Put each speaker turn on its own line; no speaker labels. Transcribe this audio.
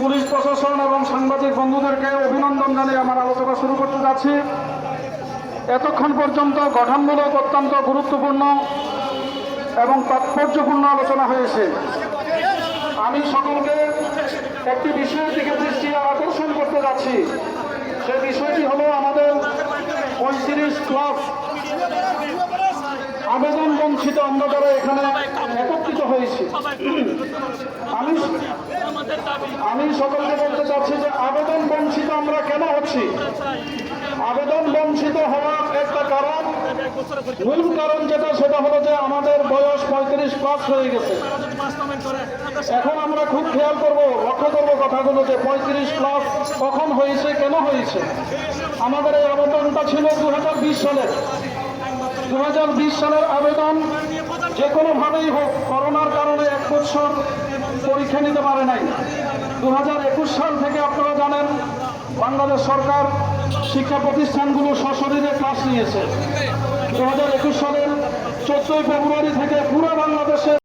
Police প্রশাসন এবং সাংবাদিক বন্ধুদেরকে অভিনন্দন জানিয়ে আমার আলোচনা শুরু করতে যাচ্ছি। এতক্ষণ পর্যন্ত গঠনমূলক অত্যন্ত গুরুত্বপূর্ণ এবং তাৎপর্যপূর্ণ আলোচনা হয়েছে। আমি সকলকে একটি বিষয়ের দিকে দৃষ্টি আকর্ষণ করতে যাচ্ছি। সেই বিষয়টি হলো আমাদের পঁয়ত্রিশ ক্লাস আবেদন বঞ্চিত অন্ধকারে এখানে একত্রিত হয়েছে। আমি আমি সকলকে বলতে চাচ্ছি যে আবেদন বঞ্চিত আমরা কেন হচ্ছি? আবেদন বঞ্চিত হওয়ার একটা কারণ, মূল কারণ যেটা, সেটা হলো যে আমাদের বয়স পঁয়ত্রিশ প্লাস হয়ে গেছে। এখন আমরা খুব খেয়াল করব, লক্ষ্য করব কথাগুলো যে পঁয়ত্রিশ প্লাস কখন হয়েছে, কেন হয়েছে। আমাদের এই আবেদনটা ছিল দু হাজার বিশ সালের। দু হাজার বিশ সালের আবেদন যে কোনোভাবেই হোক, করোনার কারণে এক বছর পরীক্ষা নিতে পারে নাই। দু হাজার একুশ সাল থেকে আপনারা জানেন, বাংলাদেশ সরকার শিক্ষা প্রতিষ্ঠানগুলো সশরীরে ক্লাস নিয়েছে। দু হাজার একুশ সালের চোদ্দই ফেব্রুয়ারি থেকে পুরো বাংলাদেশে